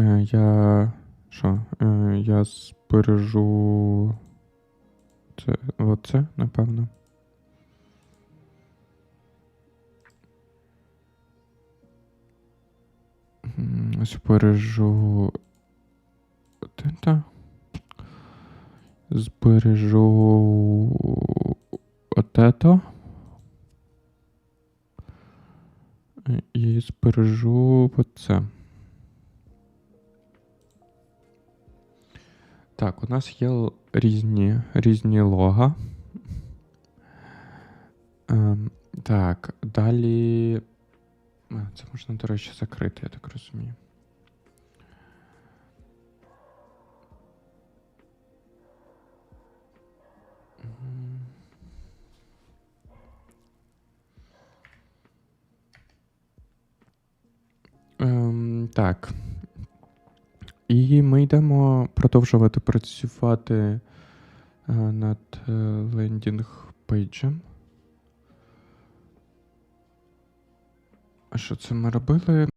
Е, я. Що? Е, я збережу. Це оце, напевно. Збережу. Та. Збережу. Отето. І збережу оце. Так, у нас є різні, різні лога. Ем, так, далі. Це можна, до речі, закрити, я так розумію. Ем, так. І ми йдемо продовжувати працювати е, над е, лендінг пейджем. А що це ми робили?